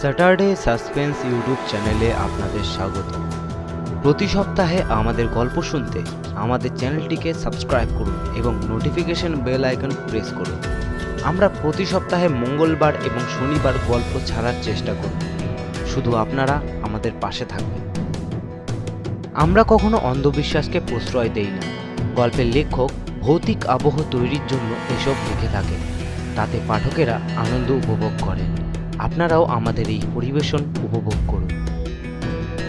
Saturday suspense YouTube চ্যানেলে আপনাদের স্বাগত। প্রতি সপ্তাহে আমাদের গল্প শুনতে আমাদের চ্যানেলটিকে সাবস্ক্রাইব করুন এবং নোটিফিকেশন বেল আইকন প্রেস করুন। আমরা প্রতি সপ্তাহে মঙ্গলবার এবং শনিবার গল্প ছাড়ার চেষ্টা করব। শুধু আপনারা আমাদের পাশে থাকবেন। আমরা কখনো অন্ধবিশ্বাসকে প্রশ্রয় দেই না। গল্পের লেখক ভৌতিক আবহ তৈরির জন্য এসব লিখে থাকেন। তাতে পাঠকেরা আনন্দ উপভোগ করেন। আপনারাও আমাদের এই পরিবেশন উপভোগ করুন।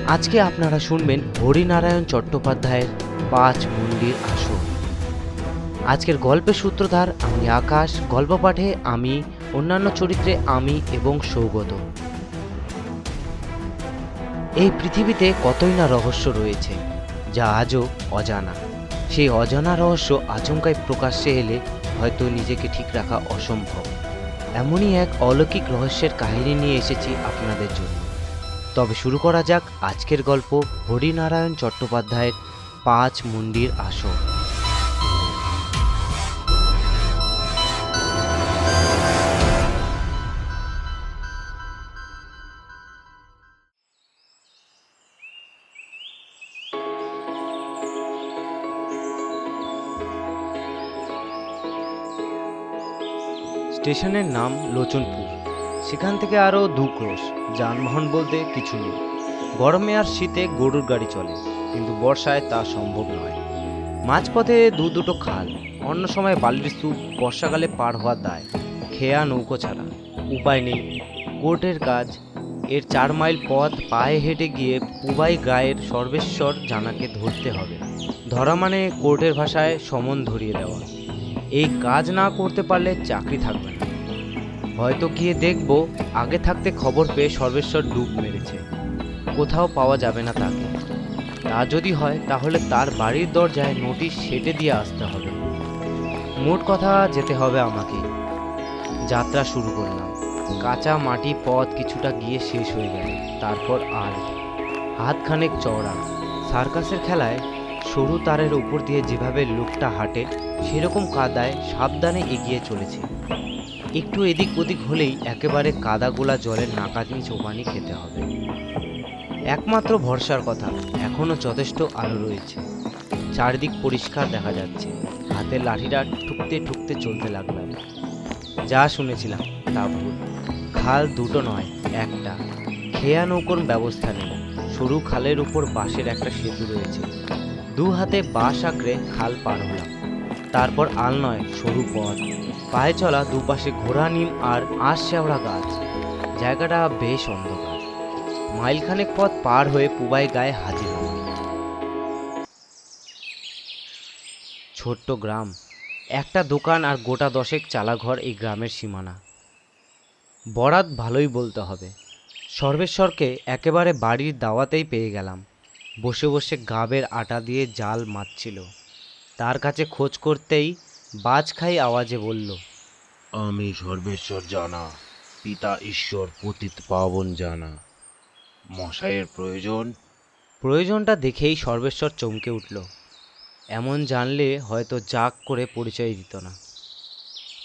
আজকে আপনারা শুনবেন হরিনারায়ণ চট্টোপাধ্যায়ের পাঁচ মন্দির আসন আজকের গল্পের সূত্রধার আমি আকাশ গল্প পাঠে আমি, অন্যান্য চরিত্রে আমি এবং সৌগত। এই পৃথিবীতে কতই না রহস্য রয়েছে, যা আজও অজানা। সেই অজানা রহস্য আচমকায় প্রকাশ্যে এলে হয়তো নিজেকে ঠিক রাখা অসম্ভব। এমনই এক অলৌকিক রহস্যের কাহিনী নিয়ে এসেছি আপনাদের জন্য। তবে শুরু করা যাক আজকের গল্প হরিনারায়ণ চট্টোপাধ্যায়ের পাঁচ মন্দির আসন স্টেশনের নাম লোচনপুর। সেখান থেকে আরও দু ক্রোশ, যানবাহন বলতে কিছু নেই। গরমে আর শীতে গরুর গাড়ি চলে, কিন্তু বর্ষায় তা সম্ভব নয়। মাঝপথে দু দুটো খাল, অন্য সময় বালির স্তূপ বর্ষাকালে পার হওয়ার দায়, খেয়া নৌকো ছাড়া। উপায় নেই, কোর্টের কাজ, এর চার মাইল পথ পায়ে হেঁটে গিয়ে পুবাই গায়ের সর্বেশ্বর জানাকে ধরতে হবে। ধরা মানে কোর্টের ভাষায় সমন ধরিয়ে দেওয়া। এই কাজ না করতে পারলে চাকরি থাকবে না। হয়তো গিয়ে দেখব, আগে থাকতে খবর পেয়ে সর্বেশ্বর ডুব মেরেছে। কোথাও পাওয়া যাবে না তাকে। তা যদি হয়, তাহলে তার বাড়ির দরজায় নোটিশ সেটে দিয়ে আসতে হবে। মোট কথা, যেতে হবে আমাকে। যাত্রা শুরু করলাম। কাঁচা মাটি পথ কিছুটা গিয়ে শেষ হয়ে গেল। তারপর আর হাতখানেক চওড়া। সার্কাসের খেলায় সরু তারের উপর দিয়ে যেভাবে লোকটা হাঁটে সেরকম কাদায় সাবধানে এগিয়ে চলেছে। একটু এদিক ওদিক হলেই একেবারে কাদাগোলা জলের নাকানি চোপানি খেতে হবে। একমাত্র ভরসার কথা এখনও যথেষ্ট আলো রয়েছে। চারদিক পরিষ্কার দেখা যাচ্ছে। হাতের লাঠিটা ঠুকতে ঠুকতে চলতে লাগলাম। যা শুনেছিলাম, তা ভুল। খাল দুটো নয়, একটা। খেয়া নৌকোর ব্যবস্থা নেই সরু খালের উপর বাঁশের একটা সেতু রয়েছে। দু হাতে বাঁশ আঁকড়ে খাল পার হলাম। তারপর আল নয়, সরু পথ। পায়ে চলা দুপাশে ঘোড়া, নিম আর আঁশ শেওড়া গাছ। জায়গাটা বেশ অন্ধকার। মাইলখানেক পথ পার হয়ে পুবাই গায়ে হাজির হলাম। ছোট্ট গ্রাম। একটা দোকান আর গোটা দশেক চালাঘর এই গ্রামের সীমানা। বরাত ভালোই বলতে হবে। সর্বেশ্বরকে একেবারে বাড়ির দাওয়াতেই পেয়ে গেলাম। বসে বসে গাবের আটা দিয়ে জাল মারছিল। তার কাছে খোঁজ করতেই বাজ খাই আওয়াজে বলল আমি সর্বেশ্বর জানা পিতা ঈশ্বর পতিত পাবন জানা। মশাইয়ের প্রয়োজন? প্রয়োজনটা দেখেই সর্বেশ্বর চমকে উঠল। এমন জানলে হয়তো জাগ করে পরিচয় দিত না।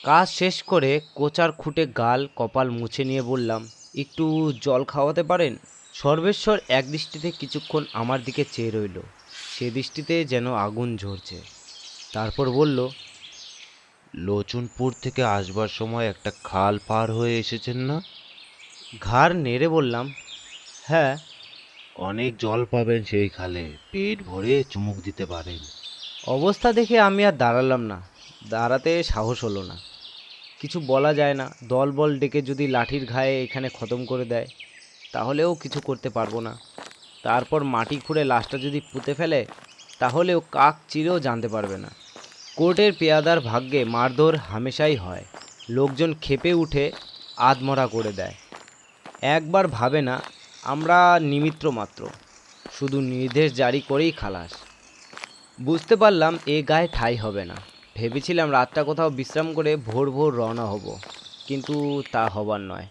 কাজ শেষ করে কোচার খুঁটে গাল কপাল মুছে নিয়ে বললাম একটু জল খাওয়াতে পারেন? সর্বেশ্বর এক দৃষ্টিতে কিছুক্ষণ আমার দিকে চেয়ে রইল। সে দৃষ্টিতে যেন আগুন ঝরছে। তারপর বলল, লোচনপুর থেকে আসবার সময় একটা খাল পার হয়ে এসেছেন না? ঘাড় নেড়ে বললাম হ্যাঁ অনেক জল পাবেন সেই খালে, পেট ভরে চুমুক দিতে পারেন। অবস্থা দেখে আমি আর দাঁড়ালাম না, দাঁড়াতে সাহস হলো না। কিছু বলা যায় না দল বল ডেকে যদি লাঠির ঘায়ে এখানে খতম করে দেয়, তাহলেও কিছু করতে পারব না। তারপর মাটি খুঁড়ে লাশটা যদি পুঁতে ফেলে, তাহলেও কাক চিরেও জানতে পারবে না। কোর্টের পেয়াদার ভাগ্যে মারধর হামেশাই হয়। লোকজন খেপে উঠে আধমরা করে দেয়। একবার ভাবে না, আমরা নিমিত্র মাত্র। শুধু নির্দেশ জারি করেই খালাস। বুঝতে পারলাম এ গায়ে ঠাই হবে না। ভেবেছিলাম রাতটা কোথাও বিশ্রাম করে ভোর ভোর রওনা হব, কিন্তু তা হবার নয়।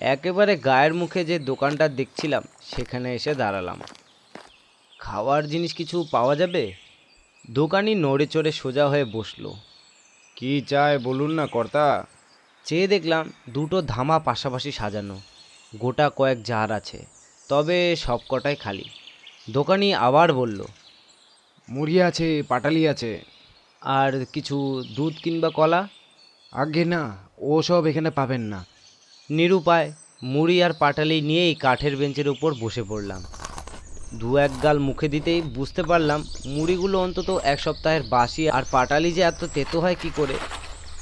একেবারে গায়ের মুখে যে দোকানটা দেখছিলাম, সেখানে এসে দাঁড়ালাম। খাওয়ার জিনিস কিছু পাওয়া যাবে? দোকানি নড়ে চড়ে সোজা হয়ে বসল। কি চায় বলুন না কর্তা? চেয়ে দেখলাম দুটো ধামা পাশাপাশি সাজানো। গোটা কয়েক জার আছে তবে সবকটাই খালি। দোকানি আবার বলল মুড়ি আছে পাটালি আছে। আর কিছু দুধ কিংবা কলা? আগে না ও সব এখানে পাবেন না। নিরুপায় মুড়ি আর পাটালি নিয়েই কাঠের বেঞ্চের উপর বসে পড়লাম। দু এক গাল মুখে দিতেই বুঝতে পারলাম মুড়িগুলো অন্তত এক সপ্তাহের বাসি আর পাটালি যে এত তেতো হয় কি করে?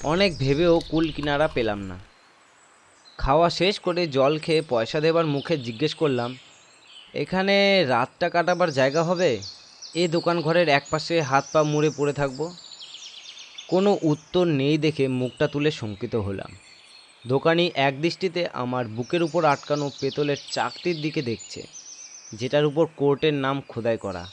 অনেক ভেবেও কুল কিনারা পেলাম না। খাওয়া শেষ করে জল খেয়ে পয়সা দেবার মুখে জিজ্ঞেস করলাম, এখানে রাতটা কাটাবার জায়গা হবে? এ দোকান ঘরের একপাশে হাত পা মুড়ে পড়ে থাকব? কোনো উত্তর নেই দেখে মুখটা তুলে শঙ্কিত হলাম। দোকানি এক দৃষ্টিতে আমার বুকের উপর আটকানো পেতলের চাকতির দিকে দেখছে। যেটার উপর কোর্টের নাম খোদাই করা।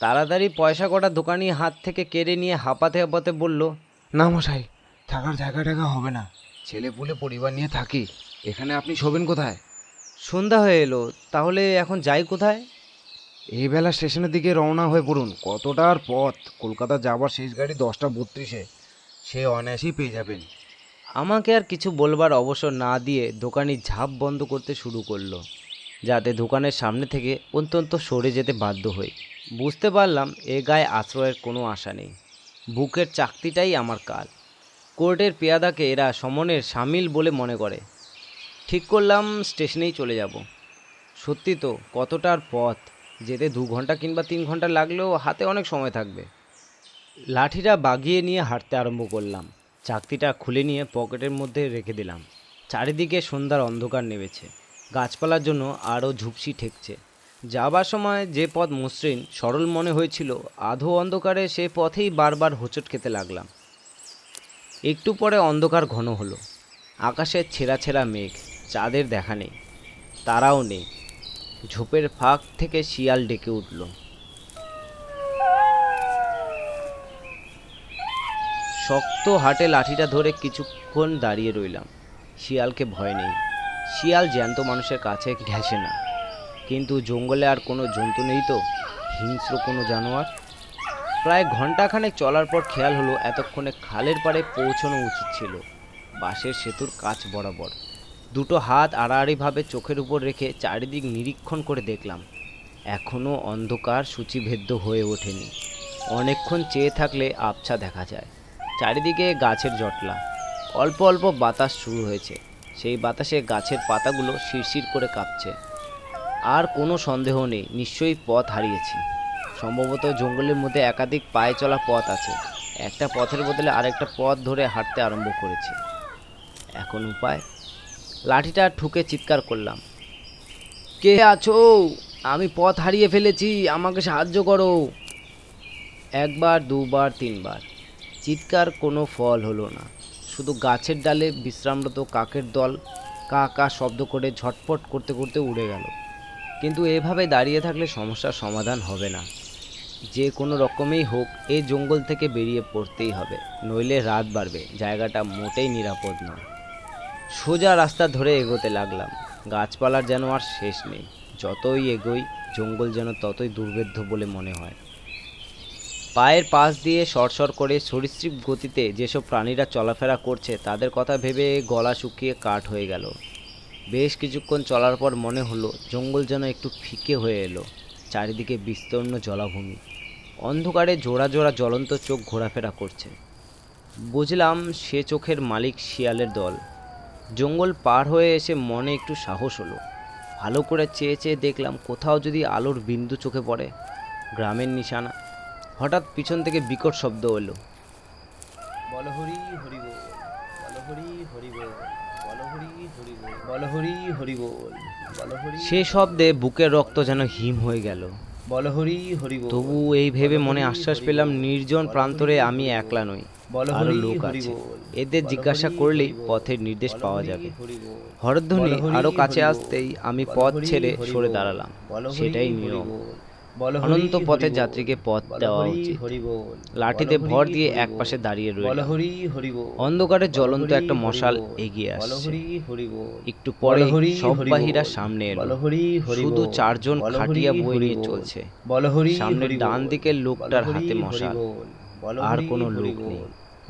তাড়াতাড়ি পয়সা কটা দোকানি হাত থেকে কেড়ে নিয়ে হাঁপাতে হাঁপাতে বলল, না মশাই, থাকার জায়গা টাকা হবে না। ছেলে পুলে পরিবার নিয়ে থাকি। এখানে আপনি শোবেন কোথায়? সন্ধ্যা হয়ে এলো, তাহলে এখন যাই কোথায়? এই বেলা স্টেশনের দিকে রওনা হয়ে পড়ুন। কতটা আর পথ? কলকাতা যাবার শেষ গাড়ি দশটা বত্রিশে। সে অনায়াসেই পেয়ে যাবেন। আমাকে আর কিছু বলবার অবসর না দিয়ে দোকানি ঝাঁপ বন্ধ করতে শুরু করল। যাতে দোকানের সামনে থেকে অত্যন্ত সরে যেতে বাধ্য হই। বুঝতে পারলাম এ গায়ে আশ্রয়ের কোনো আশা নেই। বুকের চাকতিটাই আমার কাল। কোর্টের পেয়াদাকে এরা সমনের সামিল বলে মনে করে। ঠিক করলাম, স্টেশনেই চলে যাব। সত্যি তো, কতটার পথ? যেতে দু ঘণ্টা কিংবা তিন ঘণ্টা লাগলেও হাতে অনেক সময় থাকবে। লাঠিটা বাগিয়ে নিয়ে হাঁটতে আরম্ভ করলাম। চাকতিটা খুলে নিয়ে পকেটের মধ্যে রেখে দিলাম। চারিদিকে সন্ধ্যার অন্ধকার নেমেছে। গাছপালার জন্য আরও ঝুপসি ঠেকছে। যাবার সময় যে পথ মসৃণ, সরল মনে হয়েছিল, আধো অন্ধকারে সে পথেই বারবার হোঁচট খেতে লাগলাম। একটু পরে অন্ধকার ঘন হলো। আকাশে ছেঁড়া ছেঁড়া মেঘ, চাঁদের দেখা নেই, তারাও নেই। ঝোপের ফাঁক থেকে শিয়াল ডেকে উঠল। শক্ত হাটে লাঠিটা ধরে কিছুক্ষণ দাঁড়িয়ে রইলাম। শিয়ালকে ভয় নেই। শিয়াল জ্যান্ত মানুষের কাছে ঘেঁষে না। কিন্তু জঙ্গলে আর কোনো জন্তু নেই তো? হিংস্র কোনো জানোয়ার? প্রায় ঘন্টাখানেক চলার পর খেয়াল হলো, এতক্ষণে খালের পাড়ে পৌঁছানো উচিত ছিল। বাঁশের সেতুর কাছ বরাবর। দুটো হাত আড়াআড়িভাবে চোখের উপর রেখে চারিদিক নিরীক্ষণ করে দেখলাম। এখনও অন্ধকার সূচিভেদ্য হয়ে ওঠেনি। অনেকক্ষণ চেয়ে থাকলে আবছা দেখা যায়। চারিদিকে গাছের জটলা। অল্প অল্প বাতাস শুরু হয়েছে। সেই বাতাসে গাছের পাতাগুলো শিরশির করে কাঁপছে। আর কোনো সন্দেহ নেই, নিশ্চয়ই পথ হারিয়েছি। সম্ভবত জঙ্গলের মধ্যে একাধিক পায়ে চলা পথ আছে। একটা পথের বদলে আরেকটা পথ ধরে হাঁটতে আরম্ভ করেছি। এখন উপায়? লাঠিটা ঠুকে চিৎকার করলাম। কে আছো? আমি পথ হারিয়ে ফেলেছি, আমাকে সাহায্য করো। একবার, দুবার, তিনবার। চিৎকার কোনো ফল হলো না। শুধু গাছের ডালে বিশ্রামরত কাকের দল কা কা শব্দ করে ঝটপট করতে করতে উড়ে গেল। কিন্তু এভাবে দাঁড়িয়ে থাকলে সমস্যার সমাধান হবে না। যে কোনো রকমেই হোক এই জঙ্গল থেকে বেরিয়ে পড়তেই হবে, নইলে রাত বাড়বে, জায়গাটা মোটেই নিরাপদ নয়। সোজা রাস্তা ধরে এগোতে লাগলাম। গাছপালার যেন আর শেষ নেই। যতই এগোই, জঙ্গল যেন ততই দুর্ভেদ্য বলে মনে হয়। পায়ের পাশ দিয়ে সরসর করে সরীসৃপ গতিতে যেসব প্রাণীরা চলাফেরা করছে, তাদের কথা ভেবে গলা শুকিয়ে কাঠ হয়ে গেল। বেশ কিছুক্ষণ চলার পর মনে হলো, জঙ্গল যেন একটু ফিকে হয়ে এলো, চারিদিকে বিস্তীর্ণ জলাভূমি। অন্ধকারে জোড়া জোড়া জ্বলন্ত চোখ ঘোরাফেরা করছে। বুঝলাম সে চোখের মালিক শিয়ালের দল। জঙ্গল পার হয়ে এসে মনে একটু সাহস হলো। ভালো করে চেয়ে চেয়ে দেখলাম, কোথাও যদি আলোর বিন্দু চোখে পড়ে, গ্রামের নিশানা। হঠাৎ পিছন থেকে বিকট শব্দ এলো। বল হরি হরি বল বল হরি হরি বল বল হরি হরি বল বল হরি হরি বল বল হরি সে শব্দে বুকের রক্ত যেন হিম হয়ে গেল। বল হরি হরি বল তবু এই ভেবে মনে আশ্বাস পেলাম নির্জন প্রান্তরে আমি একলা নই আরও লোক আছে। এদের জিজ্ঞাসা করলেই পথের নির্দেশ পাওয়া যাবে। হরধ্বনি আরও কাছে আসতেই আমি পথ ছেড়ে সরে দাঁড়ালাম। সেটাই নিয়ম। অনন্ত পথের যাত্রীকে পথ দেওয়া উচিত। লাঠিতে ভর দিয়ে একপাশে দাঁড়িয়ে রইল। অন্ধকারে জ্বলন্ত একটা মশাল এগিয়ে আসছে। একটু পরে সব বাহিরা সামনে এলো। শুধু চারজন খাটিয়া বই নিয়ে চলছে। সামনের ডান দিকের লোকটার হাতে মশাল। আর কোনো লোক নেই।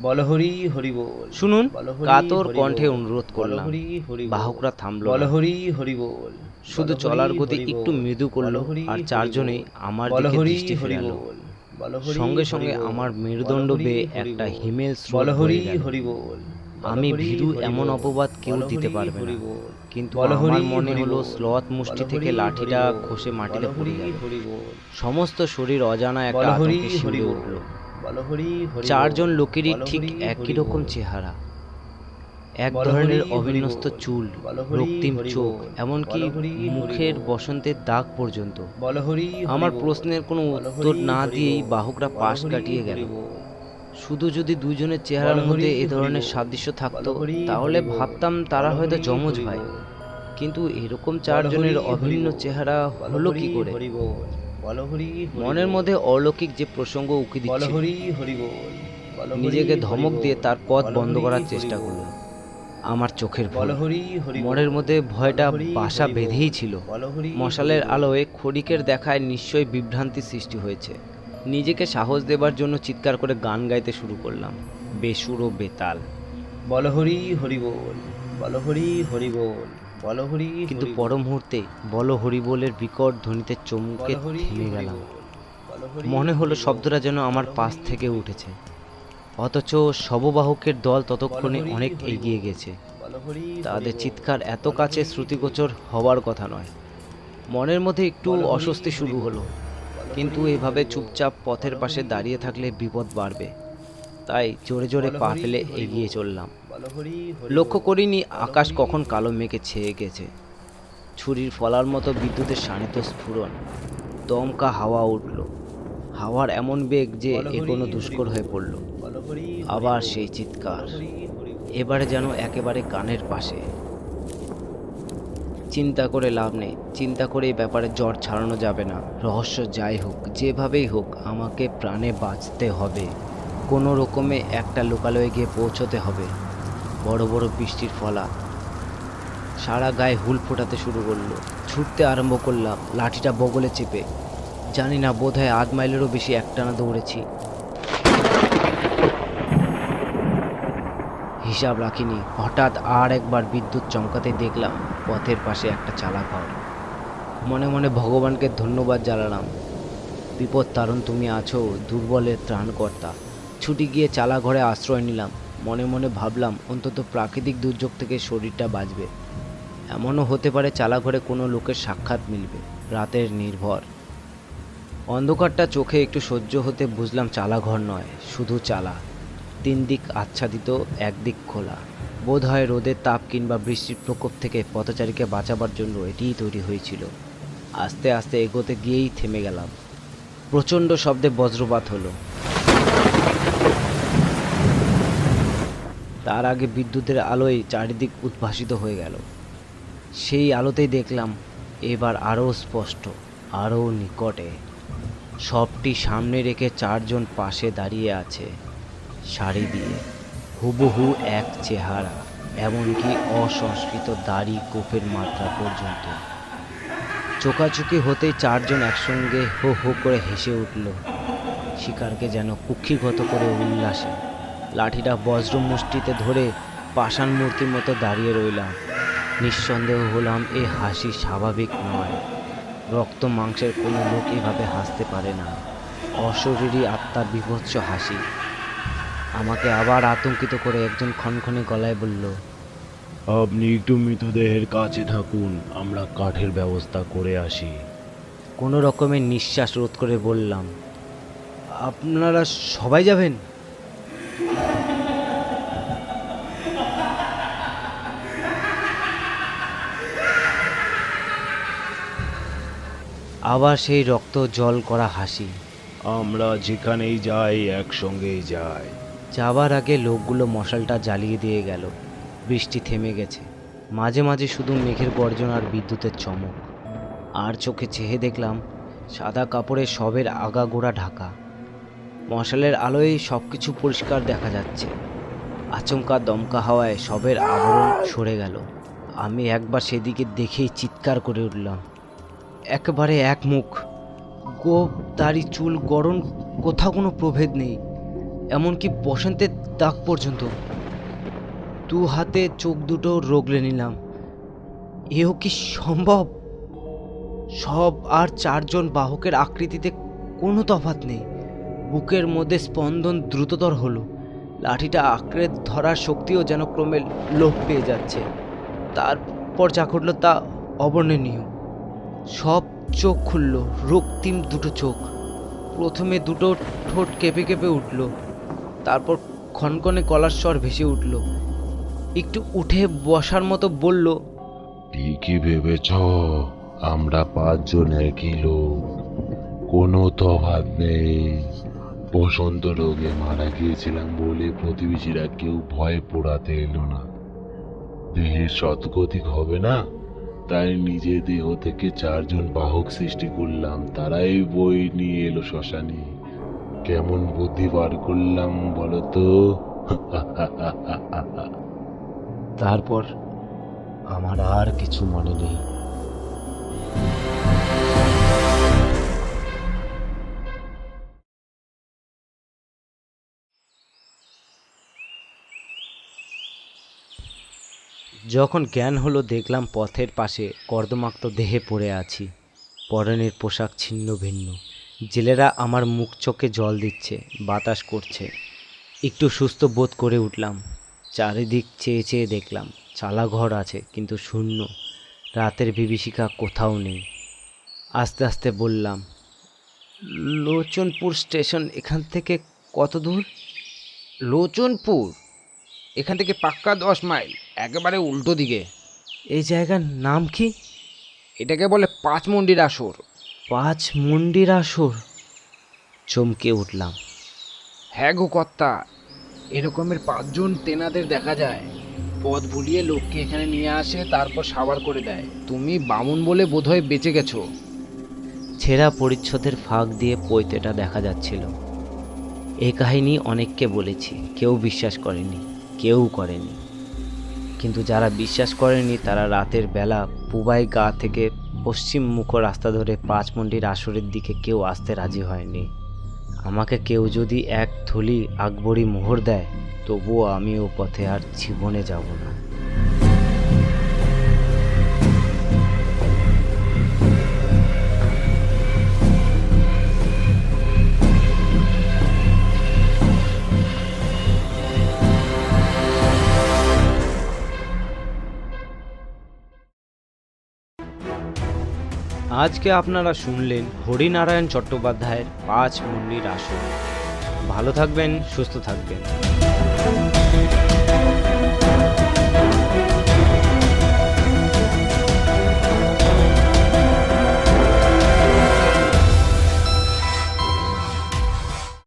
বল হরি বল। শুনুন কাতর কণ্ঠে অনুরোধ করলাম। বাহকরা থামলো বল না। হরি হরি বল। শুধু চলার গতি একটু মৃদু করল আর চারজনেই আমার দিকে দৃষ্টি ফেরালো। সঙ্গে সঙ্গে আমার মেরুদণ্ড বেয়ে একটা। হিমেল স্রোত হরি হরি বল বল আমি ভীরু এমন অপবাদ কেউ দিতে পারবে না। কিন্তু আমার মনে হলো স্লথ মুষ্টি থেকে লাঠিটা খসে মাটিতে পড়ে গেল। সমস্ত শরীর অজানা একটা আতঙ্কে শিউরে উঠল। চারজন লোকেরই ঠিক একই রকম চেহারা। এক ধরনের অবিন্যস্ত চুল রক্তিম চোখ এমনকি মুখের বসন্তের দাগ পর্যন্ত। আমার প্রশ্নের কোনো উত্তর না দিয়েই বাহকরা পাশ কাটিয়ে গেল। শুধু যদি দুজনের চেহারার মধ্যে এ ধরনের সাদৃশ্য থাকতো তাহলে ভাবতাম তারা হয়তো যমজ ভাই। কিন্তু এরকম চারজনের অভিন্ন চেহারা হলো কি করে? মনের মধ্যে অলৌকিক যে প্রসঙ্গ উকি দিচ্ছে নিজেকে ধমক দিয়ে তার পথ বন্ধ করার চেষ্টা বল। আমার চোখের হরি হরি। মনের মধ্যে ভয়টা বাসা বেঁধেই ছিল। মশালের হরি আলোয় খড়িকের দেখায় নিশ্চয়ই বিভ্রান্তি সৃষ্টি হয়েছে। নিজেকে সাহস দেবার জন্য চিৎকার করে গান গাইতে শুরু করলাম। বেসুর ও বেতাল। বল হরি হরি বল। বল হরি হরি বল। বল হরি কিন্তু পর মুহূর্তে বল হরিবোলের বিকট ধ্বনিতে চমকে থেমে গেলাম। হরি মনে হলো শব্দটা যেন আমার পাশ থেকে উঠেছে। অথচ শববাহকের দল ততক্ষণে অনেক এগিয়ে গেছে। তাদের চিৎকার এত কাছে শ্রুতিগোচর হওয়ার কথা নয়। মনের মধ্যে একটু অস্বস্তি শুরু হলো। কিন্তু এভাবে চুপচাপ পথের পাশে দাঁড়িয়ে থাকলে বিপদ বাড়বে। তাই জোরে জোরে পা ফেলে এগিয়ে চললাম। লক্ষ্য করিনি আকাশ কখন কালো মেঘে ছেয়ে গেছে। ছুরির ফলার মতো বিদ্যুতের শানিত স্ফুরণ। দমকা হাওয়া উঠল। হাওয়ার এমন বেগ যে বল এ হরি কোনো দুষ্কর হয়ে পড়ল। আবার সেই চিৎকার। এবারে যেন একেবারে কানের পাশে। চিন্তা করে লাভ নেই। চিন্তা করে এই ব্যাপারে জ্বর ছাড়ানো যাবে না। রহস্য যাই হোক, যেভাবেই হোক, আমাকে প্রাণে বাঁচতে হবে। কোনো রকমে একটা লোকালয়ে গিয়ে পৌঁছতে হবে। বড় বড় বৃষ্টির ফলা। সারা গায়ে হুল ফোটাতে শুরু করল। ছুটতে আরম্ভ করলাম। লাঠিটা বগলে চেপে। জানি না, বোধহয় আধ মাইলেরও বেশি একটানা দৌড়েছি। হিসাব রাখিনি, হঠাৎ আর একবার বিদ্যুৎ চমকাতে দেখলাম পথের পাশে একটা চালা ঘর। মনে মনে ভগবানকে ধন্যবাদ জানালাম। বিপদ তারণ তুমি আছো, দুর্বলের ত্রাণকর্তা। ছুটি গিয়ে চালা ঘরে আশ্রয় নিলাম। মনে মনে ভাবলাম, অন্তত প্রাকৃতিক দুর্যোগ থেকে শরীরটা বাঁচবে। এমনও হতে পারে চালা ঘরে কোনো লোকের সাক্ষাৎ মিলবে। রাতের নির্ভর। অন্ধকারটা চোখে একটু সহ্য হতে বুঝলাম চালা ঘর নয়, শুধু চালা। তিন দিক আচ্ছাদিত একদিক খোলা। বোধ হয় রোদের তাপ কিংবা বৃষ্টির প্রকোপ থেকে পথচারীকে বাঁচাবার জন্য এটিই তৈরি হয়েছিল। আস্তে আস্তে এগোতে গিয়েই থেমে গেলাম। প্রচণ্ড শব্দে বজ্রপাত হলো। তার আগে বিদ্যুতের আলোয় চারিদিক উদ্ভাসিত হয়ে গেল। সেই আলোতেই দেখলাম, এবার আরও স্পষ্ট, আরও নিকটে। সবটি সামনে রেখে চারজন পাশে দাঁড়িয়ে আছে। শাড়ি দিয়ে। হুবহু এক চেহারা, এমনকি অসংস্কৃত দাড়ি কোপের মাত্রা পর্যন্ত। চোকাচুকি হতেই চারজন একসঙ্গে হো হো করে হেসে উঠল। শিকারকে যেন কুক্ষিগত করে উল্লাসে। লাঠিটা বজ্র মুষ্টিতে ধরে পাষাণ মূর্তির মতো দাঁড়িয়ে রইলাম। নিঃসন্দেহ হলাম এ হাসি স্বাভাবিক নয়। রক্ত মাংসের কোনো লোক এভাবে হাসতে পারে না। অশরীরী আত্মার বিভৎস হাসি। আমাকে আবার আতঙ্কিত করে একজন খনখনে গলায় বলল আপনি একটু মৃতদেহের কাছে থাকুন আমরা কাঠের ব্যবস্থা করে আসি। কোনো রকমের নিঃশ্বাস রোধ করে বললাম আপনারা সবাই যাবেন? আবার সেই রক্ত জল করা হাসি। আমরা যেখানেই যাই একসঙ্গেই যাই। যাবার আগে লোকগুলো মশালটা জ্বালিয়ে দিয়ে গেল। বৃষ্টি থেমে গেছে। মাঝে মাঝে শুধু মেঘের গর্জন আর বিদ্যুতের চমক। আর চোখে চেয়ে দেখলাম, সাদা কাপড়ে সবের আগাগোড়া ঢাকা। মশালের আলোয় সব কিছু পরিষ্কার দেখা যাচ্ছে। আচমকা দমকা হাওয়ায় সবের আবরণ সরে গেল। আমি একবার সেদিকে দেখেই চিৎকার করে উঠলাম। একেবারে এক মুখ গোপ তারি চুল গরম কোথাও কোনো প্রভেদ নেই। এমনকি বসন্তের দাগ পর্যন্ত। দু হাতে চোখ দুটো রগলে নিলাম। এও কি সম্ভব? সব আর চারজন বাহকের আকৃতিতে কোনো তফাৎ নেই। বুকের মধ্যে স্পন্দন দ্রুততর হলো। লাঠিটা আঁকড়ে ধরার শক্তিও যেন ক্রমে লোপ পেয়ে যাচ্ছে। তারপর যা ঘটলো তা অবর্ণনীয়। সব চোখ খুলল, রক্তিম দুটো চোখ। প্রথমে দুটো ঠোঁট কেঁপে কেঁপে উঠল। তারপর ক্ষণক্ষণে গলার স্বর ভেসে উঠল। একটু উঠে বসার মতো বলল, ঠিকই ভেবেছ, আমরা পাঁচজন একই লোক। কোনো তফাৎ নেই। বসন্ত রোগে মারা গিয়েছিলাম বলে প্রতিবেশীরা কেউ ভয় পোড়াতে এলো না। দেহের সৎগতিক হবে না, তাই নিজের দেহ থেকে চারজন বাহক সৃষ্টি করলাম। তারাই বই নিয়ে এলো শ্মশানে। কেমন বুদ্ধি বার করলাম বলো তো তারপর আমার আর কিছু মনে নেই। যখন জ্ঞান হলো, দেখলাম পথের পাশে কর্দমাক্ত দেহে পড়ে আছি। পরনের পোশাক ছিন্ন ভিন্ন জেলেরা আমার মুখ চোখে জল দিচ্ছে বাতাস করছে। একটু সুস্থ বোধ করে উঠলাম। চারিদিক চেয়ে চেয়ে দেখলাম চালা ঘর আছে কিন্তু শূন্য। রাতের বিভীষিকা কোথাও নেই। আস্তে আস্তে বললাম লোচনপুর স্টেশন এখান থেকে কত দূর? লোচনপুর? এখান থেকে পাক্কা দশ মাইল একেবারে উল্টো দিকে। এই জায়গার নাম কি? এটাকে বলে পাঁচমন্ডির আসর। পাঁচ মন্দির আসর। চমকে উঠলাম। হ্যাঁ গো কর্তা এরকমের পাঁচজন তেনাদের দেখা যায়। পথ ভুলিয়ে লোককে এখানে নিয়ে আসে তারপর সাবার করে দেয়। তুমি বামুন বলে বোধহয় বেঁচে গেছো। ছেঁড়া পরিচ্ছদের ফাঁক দিয়ে পৈতেটা দেখা যাচ্ছিল। এ কাহিনী অনেককে বলেছি কেউ বিশ্বাস করেনি কেউ করেনি। কিন্তু যারা বিশ্বাস করেনি তারা রাতের বেলা পুবাই গা থেকে পশ্চিম মুখ রাস্তা ধরে পাঁচ মন্ডির আসরের দিকে কেউ আসতে রাজি হয়নি। আমাকে কেউ যদি এক থলি আকবরী মোহর দেয়, তবুও আমি ও পথে আর জীবনে যাব না। আজকে আপনারা শুনলেন হরিনারায়ণ চট্টোপাধ্যায়ের পাঁচ মন্দির আসন। ভালো থাকবেন সুস্থ থাকবেন।